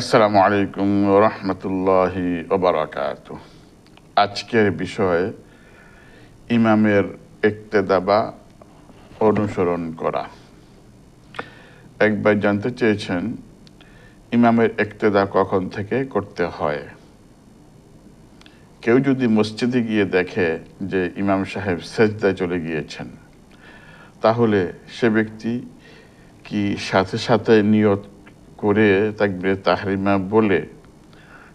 আসসালামু আলাইকুম রহমতুল্লাহি ওবরাকাত আজকের বিষয়ে ইমামের একতেদা বা অনুসরণ করা। একবার জানতে চেয়েছেন ইমামের একতেদা কখন থেকে করতে হয়। কেউ যদি মসজিদে গিয়ে দেখে যে ইমাম সাহেব সেজদায় চলে গিয়েছেন, তাহলে সে ব্যক্তি কি সাথে সাথে নিয়ত করে তাকবিরে তাহরিমা বলে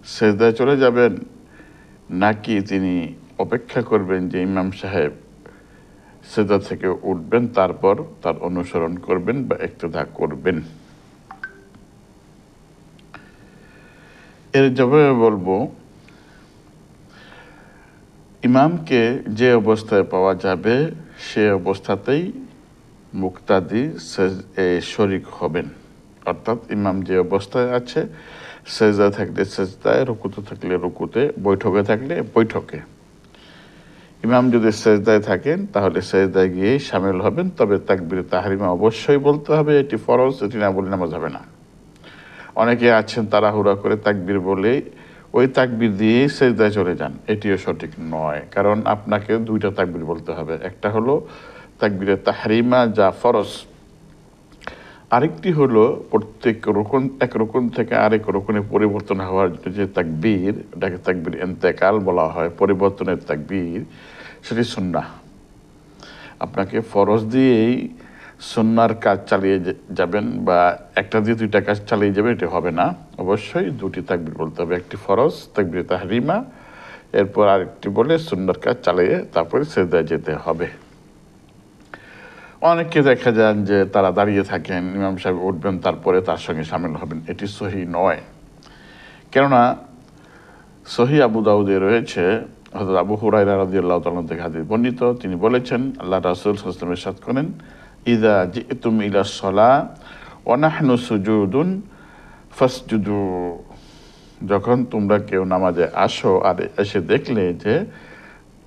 সেজদায় চলে যাবেন। নাকি তিনি অপেক্ষা করবেন যে ইমাম সাহেব সেজদা থেকে উঠবেন, তারপর তার অনুসরণ করবেন বা একতদা করবেন? এর জবাবে বলব, ইমামকে যে অবস্থায় পাওয়া যাবে, সে অবস্থাতেই মুক্তাদি শরিক হবেন। অর্থাৎ ইমাম যে অবস্থায় আছে, সেজদা থাকলে সেজদায়, রুকুতে থাকলে রুকুতে, বৈঠকে থাকলে বৈঠকে। ইমাম যদি সেজদায় থাকেন, তাহলে সেজদায় গিয়েই সামিল হবেন, তবে তাকবির তাহারিমা অবশ্যই বলতে হবে, এটি ফরজ, এটি না বলে নামাজ হবে না। অনেকে আছেন তাড়াহুড়া করে তাকবির বলে, ওই তাকবির দিয়েই সেজদায় চলে যান। এটিও সঠিক নয়, কারণ আপনাকে দুইটা তাকবির বলতে হবে। একটা হলো তাকবিরে তাহারিমা, যা ফরজ। আরেকটি হলো প্রত্যেক রোকন, এক রোকন থেকে আরেক রোকনে পরিবর্তন হওয়ার যে তাকবীর, এটাকে তাকবীর এন্তেকাল বলা হয়, পরিবর্তনের তাকবীর, সেটি সুন্না আপনাকে ফরজ দিয়েই সন্ন্যার কাজ চালিয়ে যাবেন বা একটা দিয়ে দুইটা কাজ চালিয়ে যাবেন, এটি হবে না। অবশ্যই দুটি তাকবির বলতে হবে, একটি ফরজ, তাকবির তাহরিমা, এরপর আরেকটি বলে সুন্নার কাজ চালিয়ে তারপরে সেদায় যেতে হবে। অনেকে দেখা যান যে তারা দাঁড়িয়ে থাকেন, ইমাম সাহেব উঠবেন, তারপরে তার সঙ্গে সামিল হবেন। এটি সহি নয়। কেননা সহি আবু দাউদে রয়েছে হয়তো আবু হুরাইরা রাজি আল্লাহ তালন থেকে বর্ণিত। তিনি বলেছেন, আল্লাহ রাসুল হাসলামের সাথ করেন ইদা জি তুম ইলা সলা অনাহনু সুজুদুন ফাসজুদু। যখন তোমরা কেউ নামাজে আসো আর এসে দেখলে যে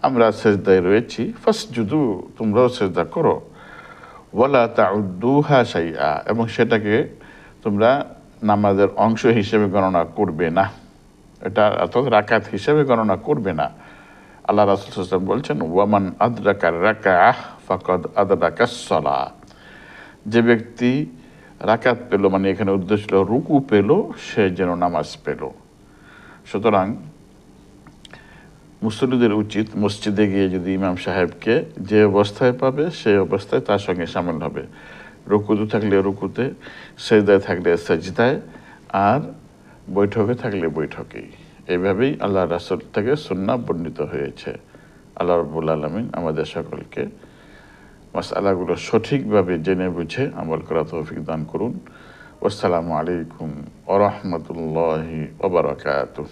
আমরা সেজদায় রয়েছি ফার্স্ট জুদু তোমরাও সেজদা করো। ওয়ালা তাউদ্দুহা সাইয়া এবং সেটাকে তোমরা নামাজের অংশ হিসেবে গণনা করবে না। এটা অর্থাৎ রাকাত হিসেবে গণনা করবে না। আল্লাহ রাসুল বলছেন, ওয়ামান আদরাকার রাকা ফাকদ আদরাকাসলা যে ব্যক্তি রাকাত পেল মানে এখানে উদ্দেশ্য রুকু পেল, সে যেন নামাজ পেল। সুতরাং মুসলিদের উচিত মসজিদে গিয়ে যদি ইমাম সাহেবকে যে অবস্থায় পাবে, সেই অবস্থায় তার সঙ্গে সামিল হবে। রুকুতে থাকলে রুকুতে, সেজদায় থাকলে সেজদায়, আর বৈঠকে থাকলে বৈঠকেই। এইভাবেই আল্লাহ রাসুল থেকে সুন্না বর্ণিত হয়েছে। আল্লাহ রবুল আলমিন আমাদের সকলকে মাসালাগুলো সঠিকভাবে জেনে বুঝে আমল করা তৌফিক দান করুন। আসসালামু আলাইকুম ওরহমতুল্লাহি ওবরাকাতুহ